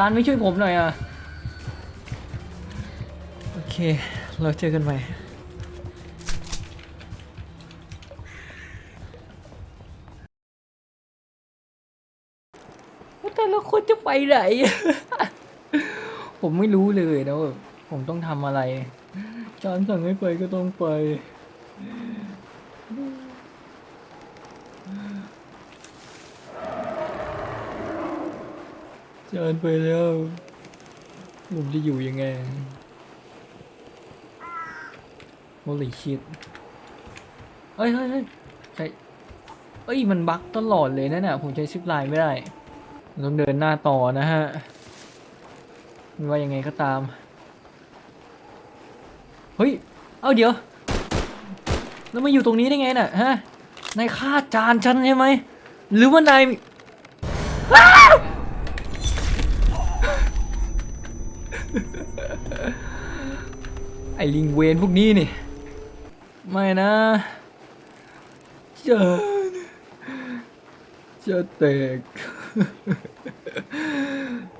จานไม่ช่วยผมหน่อยอะ โอเค เราเจอกันใหม่แต่ละคนจะไปไหน ผมไม่รู้เลยนะว่าผมต้องทำอะไร จานสั่งให้ไปก็ต้องไป จานไปแล้ว ผมจะอยู่ยังไง Holy shit เฮ้ยเฮ้ยเฮ้ยใช่เอ้ย มันบั๊กตลอดเลยนะเนี่ยผมใช้ซิปไลน์ไม่ได้ ต้องเดินหน้าต่อนะฮะ ไม่ว่ายังไงก็ตาม เฮ้ย เอาเดี๋ยว แล้วมาอยู่ตรงนี้ได้ไงน่ะฮะ นายฆ่าจานฉันใช่ไหม หรือว่านาย ไอ้ลิงเวนพวกนี้นี่ ไม่นะจานจะแตก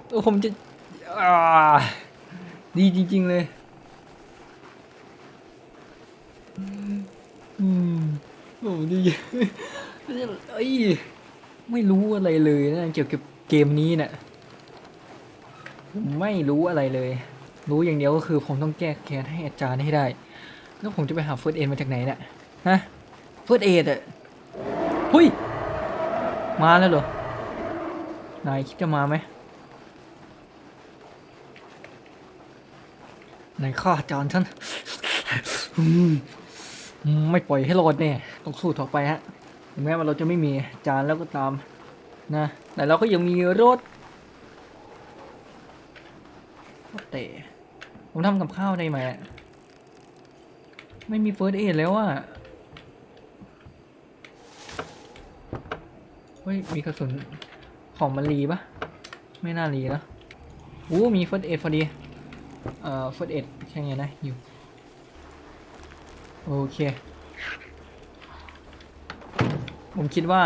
เออผมจะดีจริง ๆ เลยอืมโอ้ดีเอ้ยไม่รู้อะไรเลยนะเกี่ยวกับเกมนี้เนะ่ะไม่รู้อะไรเลย รู้อย่างเดียวก็คือผมต้องแก้แค้นให้อาจารย์ให้ได้ แล้วผมจะไปหาเฟิร์สเอ็มาจากไหนเนะ่ะฮะเฟิร์สเอ็อะหุยมาแล้วเหรอนายคิดจะมาไหมนายฆ่าอาจารย์ฉันไม่ปล่อยให้รอดแน่ต้องสู้ต่อไปฮะถึงแม้ว่าเราจะไม่มีจานแล้วก็ตามนะ แต่เราก็ยังมีรถเตะ ผมทำกับข้าวได้ไหม ไม่มีเฟิร์สเอดแล้วอะเฮ้ย มีกระสุนของมันรีปะไม่น่ารีนะโอ้มีเฟิร์สเอดพอดี เอ่อเฟิร์สเอดใช่ไงนะ อยู่ โอเค ผมคิดว่า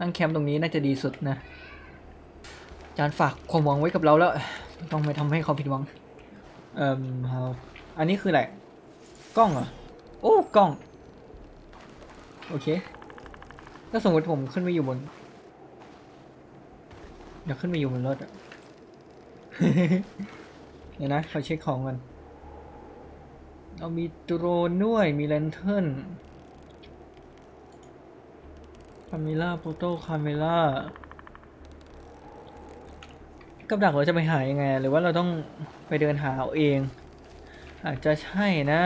ตั้งแคมป์ตรงนี้น่าจะดีสุดนะ จานฝากความหวังไว้กับเราแล้ว ต้องไม่ทำให้เขาผิดหวัง เอ่อเอาอันนี้คืออะไร กล้องเหรอ โอ้ กล้อง โอเค ถ้าสมมติผมขึ้นไปอยู่บน เดี๋ยวขึ้นไปอยู่บนรถอะเดี๋ยวนะขอเช็คของก่อนเอามีโดรนด้วย มีแลนเทิร์นคาเมล่าโฟโต้คาเมล่า กับดักเราจะไปหายังไง หรือว่าเราต้องไปเดินหาเอาเอง อาจจะใช่นะ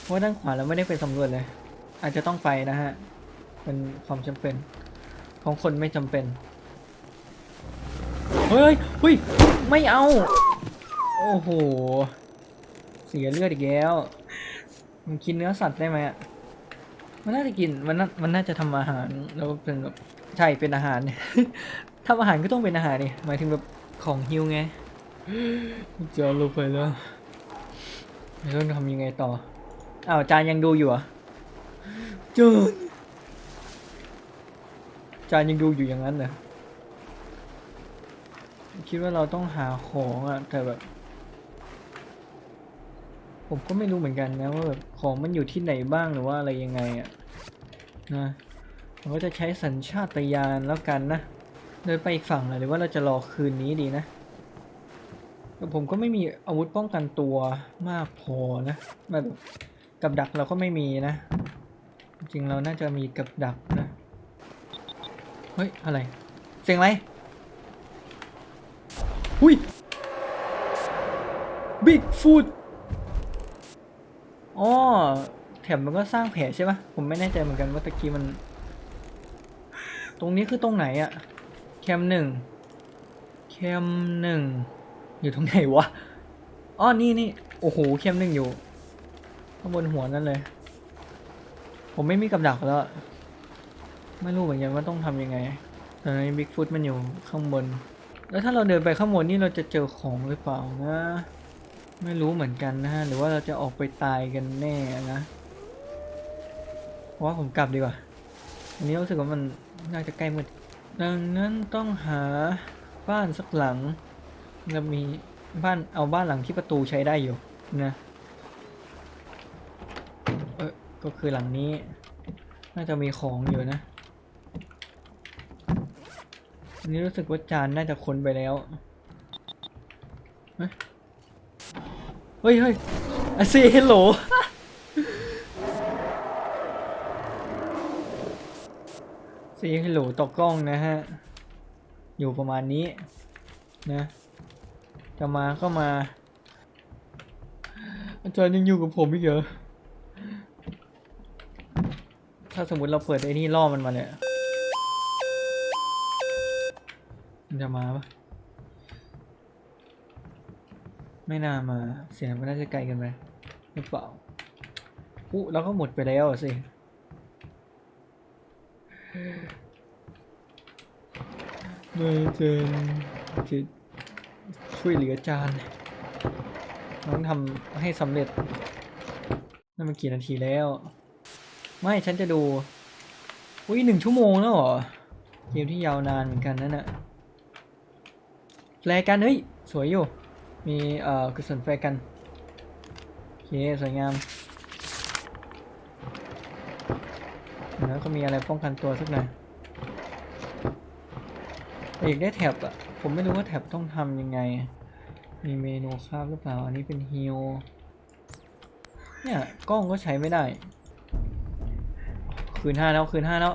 เพราะว่าด้านขวาเราไม่ได้ไปสำรวจเลย อาจจะต้องไปนะฮะ เป็นความจำเป็น ของคนไม่จำเป็นเฮ้ยเฮ้ยไม่เอา โอ้โห เสียเลือดอีกแล้วมันกินเนื้อสัตว์ได้ไหมอะมันน่าจะกิน มันน่ามันน่าจะทำอาหาร แล้วก็เป็นแบบใช่ เป็นอาหารเนี่ย ทำอาหารก็ต้องเป็นอาหารนี่หมายถึงแบบของฮิวไงจานลงไปแล้วแล้วต้องทำยังไงต่ออ้าวจานยังดูอยู่เหรอะจานจานยังดูอยู่อย่างนั้นเหรอคิดว่าเราต้องหาของอะแต่แบบ ผมก็ไม่รู้เหมือนกันนะว่าแบบของมันอยู่ที่ไหนบ้างหรือว่าอะไรยังไงอะนะผมก็จะใช้สัญชาตญาณแล้วกันนะ เดินไปอีกฝั่งเลยหรือว่าเราจะรอคืนนี้ดีนะแต่ผมก็ไม่มีอาวุธป้องกันตัวมากพอนะแบบกับดักเราก็ไม่มีนะ จริงเราน่าจะมีกับดักนะเฮ้ยอะไรเสียงอะไรหุ้ยบิ๊กฟูดอ๋อแถมมันก็สร้างแผลใช่ปะผมไม่แน่ใจเหมือนกันว่าตะกี้มัน ตรงนี้คือตรงไหนอะ แคมหนึ่งแคมหนึ่งอยู่ตรงไหนวะอ๋อนี่นี่โอ้โหแคมหนึ่งอยู่ข้างบนหัวนั่นเลย ผมไม่มีกับดักแล้ว ไม่รู้เหมือนกันว่าต้องทำยังไงตอนนี้บิ๊กฟุตมันอยู่ข้างบน แล้วถ้าเราเดินไปข้างบนนี่เราจะเจอของหรือเปล่านะ ไม่รู้เหมือนกันนะฮะ หรือว่าเราจะออกไปตายกันแน่นะเพราะว่าผมกลับดีกว่า อันนี้รู้สึกว่ามันน่าจะใกล้มืด ดังนั้นต้องหาบ้านสักหลังจะมีบ้านเอาบ้านหลังที่ประตูใช้ได้อยู่นะเออก็คือหลังนี้ น่าจะมีของอยู่นะอันนี้รู้สึกว่าจานน่าจะค้นไปแล้วเฮ้ยเฮ้ยอาซีเฮลโหล ซีเฮลโหลต่อกล้องนะฮะ อยู่ประมาณนี้นะ จะมาก็มา อาจารย์ยังอยู่กับผมอีกเหรอ ถ้าสมมติเราเปิดไอ้นี่ล่อมันมาเนี่ย มันจะมาปะไม่น่ามา เสียงมันน่าจะไกลกันไปหรือเปล่าอู้แล้วก็หมดไปแล้วสิ ไม่เจนจะช่วยเหลือจานต้องทำให้สำเร็จนั่นมันกี่นาทีแล้ว ไม่ฉันจะดู อุ้ยหนึ่งชั่วโมงแล้วเหรอ เกมที่ยาวนานเหมือนกันนั่นน่ะแฟร์กัน เฮ้ย สวยอยู่ มีเอ่อกระสุนแฟร์กัน โอเค สวยงาม แล้วก็มีอะไรป้องกันตัวสักหน่อยอยากได้แท็บอะผมไม่รู้ว่าแท็บต้องทำยังไง มีเมนูคราบหรือเปล่า อันนี้เป็นฮิลเนี่ยกล้องก็ใช้ไม่ได้ คืนห้าแล้วคืนห้าแล้ว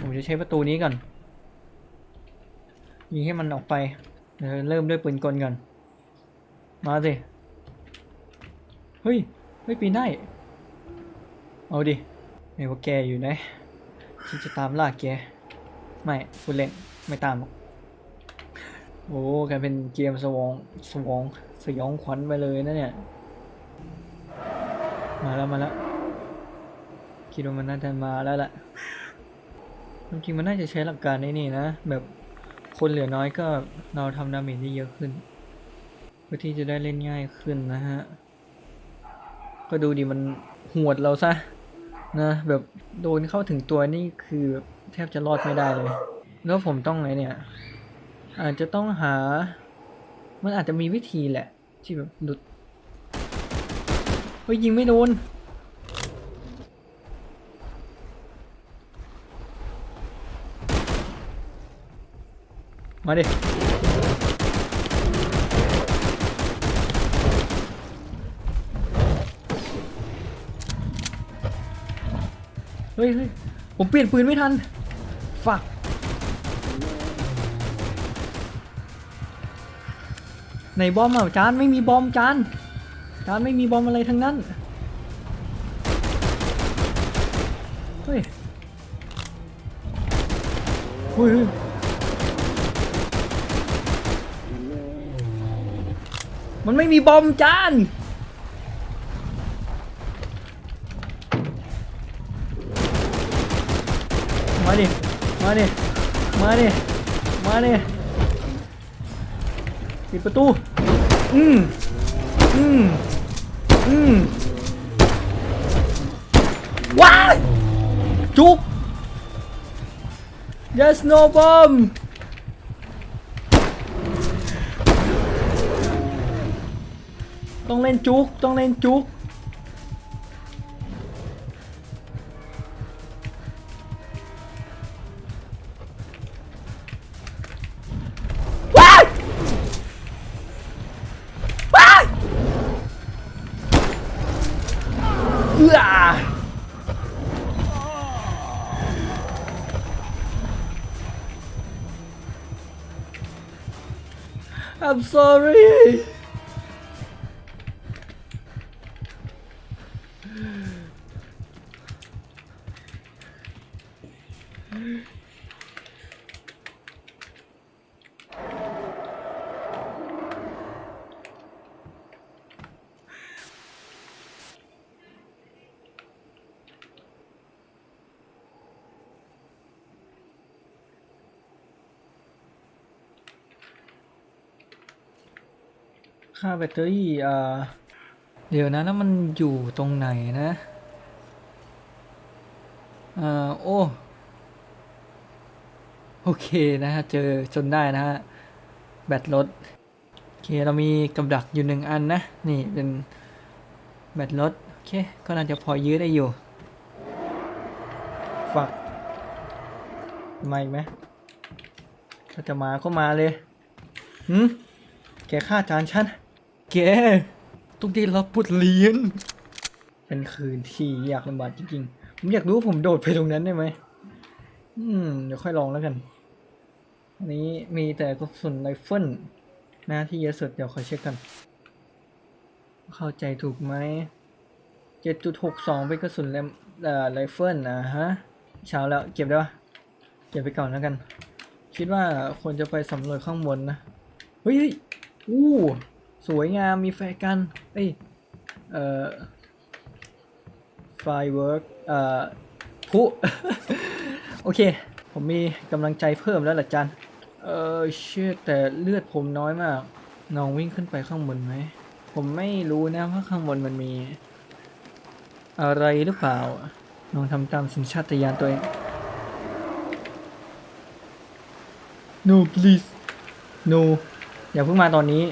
ผมจะใช้ประตูนี้ก่อนยิงให้มันออกไปเดี๋ยวเริ่มด้วยปืนกลก่อน มาสิ เฮ้ยเฮ้ยปีนได้ เอาดิ ไหนว่าแกอยู่ไหนฉันจะตามล่าแก ไม่คุณเล่นไม่ตามหรอกโอ้กลายเป็นเกมสวองสวองสยองขวัญไปเลยนะเนี่ย มาแล้วมาแล้วคิดว่ามันน่าจะมาแล้วแหละจริงมันน่าจะใช้หลักการในนี่นะ แบบคนเหลือน้อยก็เราทำดาเมจได้เยอะขึ้น เพื่อที่จะได้เล่นง่ายขึ้นนะฮะ ก็ดูดิมันหวดเราซะ นะแบบโดนเข้าถึงตัวนี่คือแทบจะรอดไม่ได้เลย แล้วผมต้องไงเนี่ย อาจจะต้องหา มันอาจจะมีวิธีแหละ ที่แบบหลุดเฮ้ยยิงไม่โดนมาดิ เฮ้ยเฮ้ยผมเปลี่ยนปืนไม่ทันฝักในบอมอะจานไม่มีบอมจานจานไม่มีบอมอะไรทั้งนั้น เฮ้ยเฮ้ยเฮ้ยมันไม่มีบอมจาน มาดิ มาดิ มาดิ มาดิ ปิดประตู อืมอืมอืมว้ายจุก yes no bomb ต้องเล่นจุก ต้องเล่นจุก เอื้อ I'm sorry ค่าแบตเตอรี่อ่าเดี๋ยวนะแล้วมันอยู่ตรงไหนนะอ่าโอ้โอเคนะฮะเจอจนได้นะฮะแบตรถโอเคเรามีกับดักอยู่หนึ่งอันนะ นี่เป็นแบตรถโอเคก็น่าจะพอยื้อได้อยู่ฝักมาอีกไหมถ้าจะมาก็มาเลยหืมแกฆ่าจานฉัน แกต้องได้รับบทเรียนเป็นคืนที่อยากลำบากจริงๆ ผมอยากรู้ว่าผมโดดไปตรงนั้นได้ไหม อืม เดี๋ยวค่อยลองแล้วกัน อันนี้มีแต่กระสุนไรเฟิลนะที่เยอะสุดเดี๋ยวขอเช็คกัน เข้าใจถูกไหม 7.62 เป็นกระสุนแรมเอ่อไรเฟิลนะฮะ เช้าแล้วเก็บได้ปะเก็บไปก่อนแล้วกัน คิดว่าควรจะไปสำรวจข้างบนนะ เฮ้ยอู้ สวยงามมีแฟร์กันเอ้ยเอ่อ firework เอ่อพุโอเค ผมมีกำลังใจเพิ่มแล้วล่ะจันเออเชื่อแต่เลือดผมน้อยมากน้องวิ่งขึ้นไปข้างบนไหม ผมไม่รู้นะว่าข้างบนมันมี อะไรหรือเปล่าลองทำตามสัญชาตญาณตัวเอง no please no อย่าเพิ่งมาตอนนี้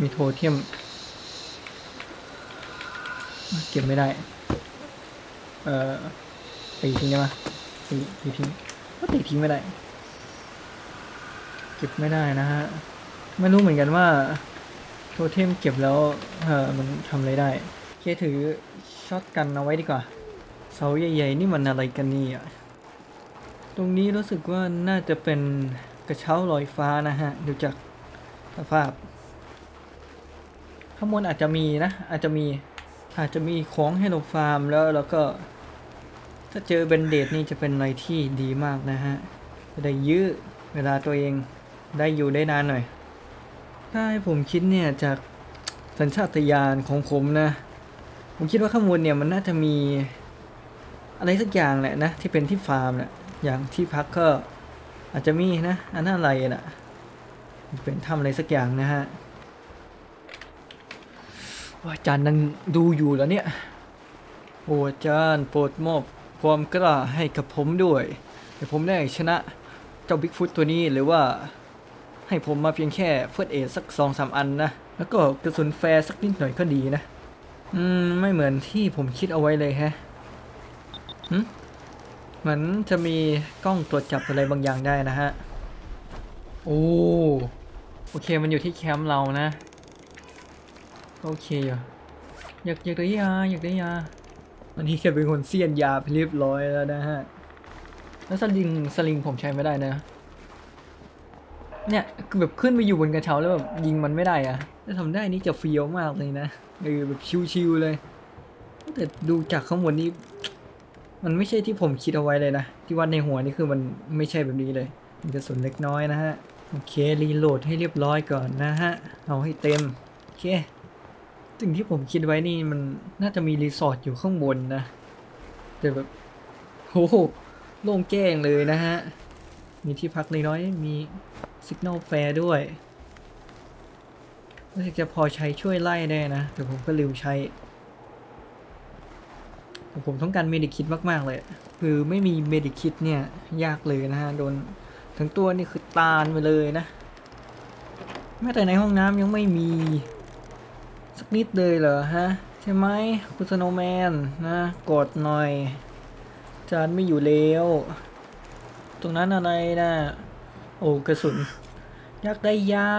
มีโทเทียม เก็บไม่ได้ เอ่อตีทิ้งได้ไหมตีตีทิ้งก็ตีทิ้งไม่ได้ เก็บไม่ได้นะฮะ ไม่รู้เหมือนกันว่า โทเทมเก็บแล้ว เออมันทำอะไรได้ เคถือช็อตกันเอาไว้ดีกว่า เสาใหญ่ๆนี่มันอะไรกันนี่อะ ตรงนี้รู้สึกว่าน่าจะเป็นกระเช้าลอยฟ้านะฮะ ดูจากสภาพ ข้างบนอาจจะมีนะ อาจจะมีอาจจะมีของให้เราฟาร์มแล้วแล้วก็ ถ้าเจอเบนเดดนี่จะเป็นอะไรที่ดีมากนะฮะจะได้ยื้อเวลาตัวเองได้อยู่ได้นานหน่อย ถ้าให้ผมคิดเนี่ยจากสัญชาตญาณของผมนะ ผมคิดว่าข้างบนเนี่ยมันน่าจะมีอะไรสักอย่างแหละนะ ที่เป็นที่ฟาร์มแหละอย่างที่พักก็อาจจะมีนะ อันนั้นอะไรน่ะ เป็นทำอะไรสักอย่างนะฮะ อาจารย์นั่งดูอยู่แล้วเนี่ย โอ้อาจารย์โปรดมอบความกล้าให้กับผมด้วยเดี๋ยวผมได้ชนะเจ้าบิ๊กฟุตตัวนี้หรือว่า ให้ผมมาเพียงแค่เฟิร์สเอสักสองสามอันนะ แล้วก็กระสุนแฟร์สักนิดหน่อยก็ดีนะ อืม ไม่เหมือนที่ผมคิดเอาไว้เลยแฮะหึเหมือนจะมีกล้องตรวจจับอะไรบางอย่างได้นะฮะ โอ้ โอเคมันอยู่ที่แคมป์เรานะ โอเคอยู่อยากอยากได้ยาอยากได้ยาวันนี้แค่เป็นคนเสียนยาไปเรียบร้อยแล้วนะฮะ แล้วสลิงสลิงผมใช้ไม่ได้นะ เนี่ยแบบขึ้นไปอยู่บนกระเช้าแล้วแบบยิงมันไม่ได้อะถ้าทำได้นี่จะเฟี้ยวมากเลยนะเออแบบชิวๆเลย แต่ดูจากข้างบนนี้ มันไม่ใช่ที่ผมคิดเอาไว้เลยนะ ที่วัดในหัวนี่คือมันไม่ใช่แบบนี้เลย มันจะส่วนเล็กน้อยนะฮะ โอเครีโหลดให้เรียบร้อยก่อนนะฮะ เอาให้เต็ม โอเค สิ่งที่ผมคิดไว้นี่มันน่าจะมีรีสอร์ทอยู่ข้างบนนะ แต่แบบโอ้โหโล่งแจ้งเลยนะฮะ มีที่พักเล็กน้อยๆมีสิก n น l แฟร์ด้วยรู้สึกจะพอใช้ช่วยไล่ได้นะ แต่ผมก็ลืมใช้ แต่ผมต้องการเมดิคิดมาก ๆ เลย คือไม่มีเมดิคิดเนี่ย ยากเลยนะฮะ โดนทั้งตัวนี่คือตาลไปเลยนะ แม้แต่ในห้องน้ำยังไม่มี สักนิดเลยเหรอฮะ ใช่ไหมคุณสโนแมนนะกดหน่อย จานไม่อยู่แล้ว ตรงนั้นอะไรนะโอ้กระสุน อยากได้ยา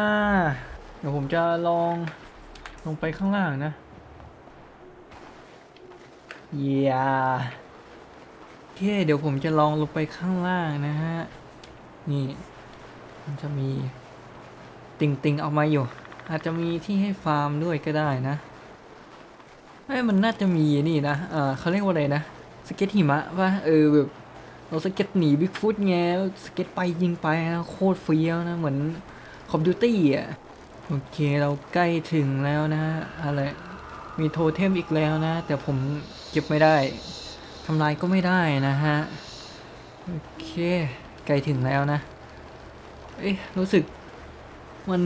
เดี๋ยวผมจะลองลงไปข้างล่างนะยาโอเคเดี๋ยวผมจะลองลงไปข้างล่างนะฮะ นี่ มันจะมี ติ่งติงๆออกมาอยู่ อาจจะมีที่ให้ฟาร์มด้วยก็ได้นะเอ้ยมันน่าจะมีนี่นะเออเขาเรียกว่าอะไรนะ สเก็ตหิมะป่ะเออแบบเราสเก็ตหนีบิ๊กฟุตไงสเก็ตไปยิงไปนะโคตรเฟี้ยวนะ เหมือนคอมดิวตี้อะ โอเคเราใกล้ถึงแล้วนะ อะไร มีโทเทมอีกแล้วนะ แต่ผมเก็บไม่ได้ทำลายก็ไม่ได้นะฮะ โอเค ใกล้ถึงแล้วนะ เอ๊ะ รู้สึกมัน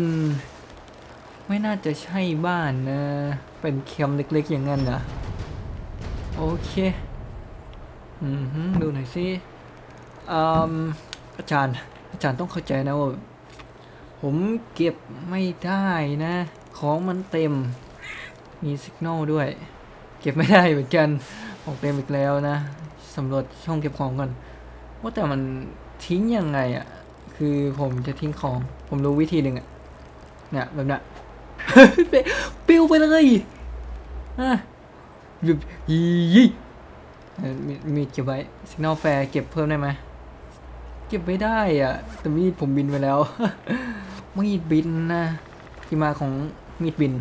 ไม่น่าจะใช่บ้านนะ เป็นแคมเล็กๆอย่างนั้นนะโอเคอืมฮึดูหน่อยสิอืมอาจารย์อาจารย์ต้องเข้าใจนะว่าผมเก็บไม่ได้นะ ของมันเต็ม มีสัญญาณด้วย เก็บไม่ได้เหมือนกันของเต็มอีกแล้วนะสำรวจช่องเก็บของก่อนว่าแต่มันทิ้งยังไงอะ่ะ คือผมจะทิ้งของ ผมรู้วิธีหนึ่งอะ่ะเนี่ยแบบเนี้ย ปิวไปเลยอะหยุดยี่มีมีเก็บไว้สิกนอลแฟร์เก็บเพิ่มได้ไหมเก็บไม่ได้อะ แต่มีดผมบินไปแล้ว มีดบินนะที่มาของมีดบิน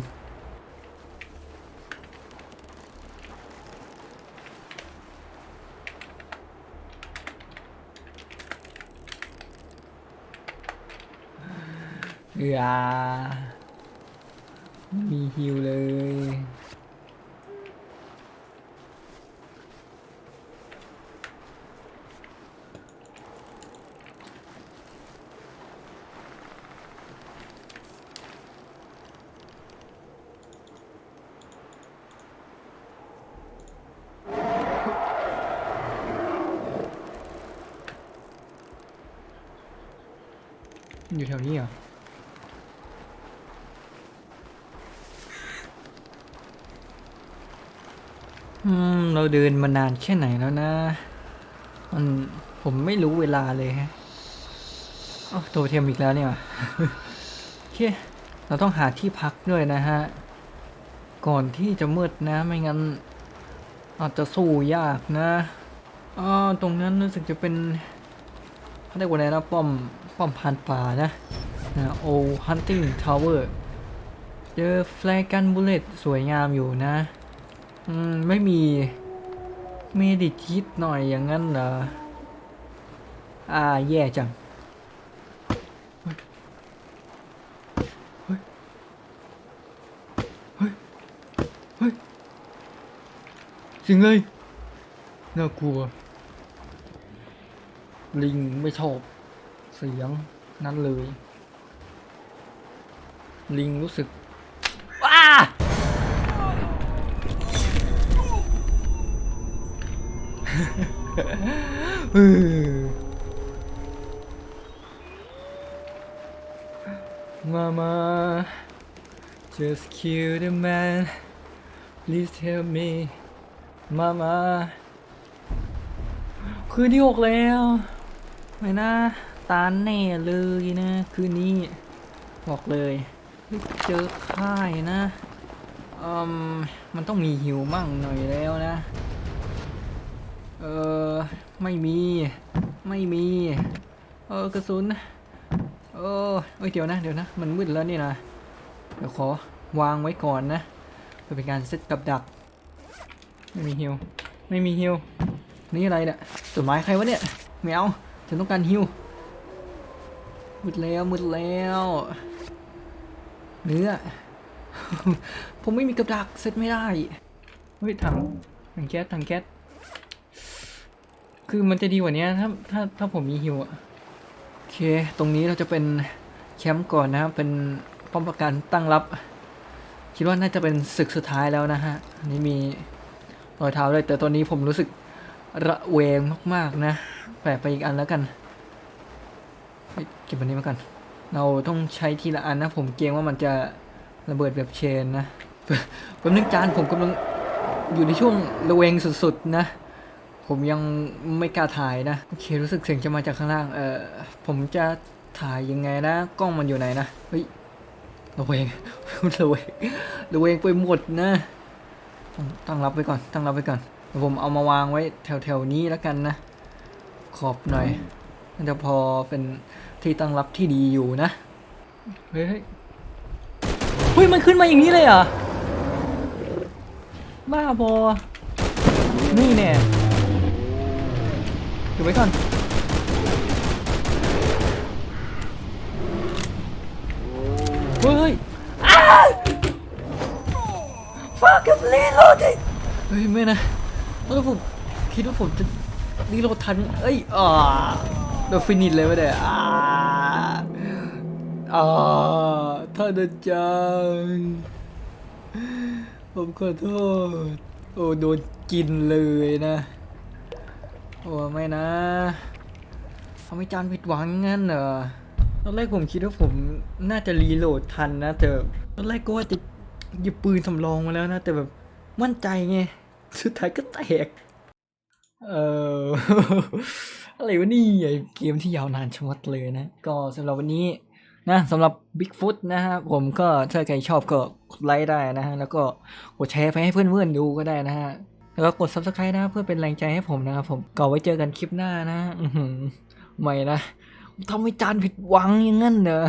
อย่า ไม่มีฮิวเลย อยู่แถวนี้เหรอ อืม เราเดินมานานแค่ไหนแล้วนะ มันผมไม่รู้เวลาเลยฮะโอ๋อโทเทมอีกแล้วเนี่ยโอเคเราต้องหาที่พักด้วยนะฮะ ก่อนที่จะมืดนะ ไม่งั้น อาจจะสู้ยากนะอ๋อตรงนั้นรู้สึกจะเป็นเขาเรียกว่าไรนะป้อม ป้อมพรานป่านะนะโอฮันติงทาวเวอร์เจอแฟลกันบุลเลตสวยงามอยู่นะ อืม ไม่มีเมดิคิดหน่อยอย่างนั้นเหรอ อ่า แย่จังเฮ้ยเฮ้ยเฮ้ยเฮ้ยเสิงเลย น่ากลัว ลิงไม่ชอบ เสียงนั้นเลย ลิงรู้สึก เออมามา just kill the man please help me มามาคืนที่หกแล้ว ไม่นะ ตาแน่เลยนะ คืนนี้ บอกเลย เจอค่ายนะอืมมันต้องมีหิวมั่งหน่อยแล้วนะ เออ ไม่มี ไม่มี เออกระสุนเออเอ้ยเดี๋ยวนะ เดี๋ยวนะ มันมืดแล้วนี่นะ เดี๋ยวขอวางไว้ก่อนนะเพื่อเป็นการเซตกับดัก ไม่มีฮิว ไม่มีฮิว นี่อะไรเนี่ยต้นไม้ใครวะเนี่ยแมวฉันต้องการฮิว มืดแล้ว มืดแล้ว เนื้อ ผมไม่มีกับดักเซตไม่ได้ เฮ้ยถังถังแก๊สถังแก๊ส คือมันจะดีกว่านี้ถ้าถ้าถ้าผมมีฮิวอะโอเค ตรงนี้เราจะเป็นแคมป์ก่อนนะครับเป็นป้อมปราการตั้งรับ คิดว่าน่าจะเป็นศึกสุดท้ายแล้วนะฮะอันนี้มีรอยเท้าด้วยแต่ตอนนี้ผมรู้สึกระแวงมากๆนะแปะไปอีกอันแล้วกันเก็บอันนี้มากัน เราต้องใช้ทีละอันนะ ผมเกรงว่ามันจะระเบิดแบบเชนนะแป๊บนึงจานผมกำลังอยู่ในช่วงระแวงสุดๆนะ ผมยังไม่กล้าถ่ายนะ โอเค รู้สึกเสียงจะมาจากข้างล่าง เออผมจะถ่ายยังไงนะ กล้องมันอยู่ไหนนะ เฮ้ยระเวงระเวงระเวงไปหมดนะ ตั้งรับไว้ก่อน ตั้งรับไว้ก่อน ผมเอามาวางไว้แถวๆนี้แล้วกันนะ ขอบหน่อยน่าจะพอเป็นที่ตั้งรับที่ดีอยู่นะเฮ้ยเฮ้ย เฮ้ย มันขึ้นมาอย่างนี้เลยเหรอ บ้าบอ นี่แน่ เก็บไว้ก่อนเฮ้ยอ้าวฟากับรีโหลดดิเฮ้ยไม่นะแล้วผมคิดว่าผมจะรีโหลดทัน เอ้ยอ่าเดี๋ยวฟินิชเลยวะเนี่ยอ่าอ่าท่านอาจารย์ผมขอโทษ โอ้โดนกินเลยนะ โอ้ไม่นะทำให้จานผิดหวังงั้นเหรอตอนแรกผมคิดว่าผมน่าจะรีโหลดทันนะแต่ตอนแรกก็ว่าจะหยิบปืนสำรองมาแล้วนะ แต่แบบมั่นใจไง สุดท้ายก็แตก เอออะไรวะนี่ไอเกมที่ยาวนานชะมัดเลยนะ ก็สำหรับวันนี้นะสำหรับ Bigfoot นะฮะผมก็ถ้าใครชอบก็กดไลค์ได้นะฮะ แล้วก็กดแชร์ไปให้เพื่อนๆดูก็ได้นะฮะ แล้วก็กด Subscribe นะเพื่อเป็นแรงใจให้ผมนะครับผมก็ไว้เจอกันคลิปหน้านะอือหือไม่นะทำให้จานผิดหวังอย่างงั้นเหรอ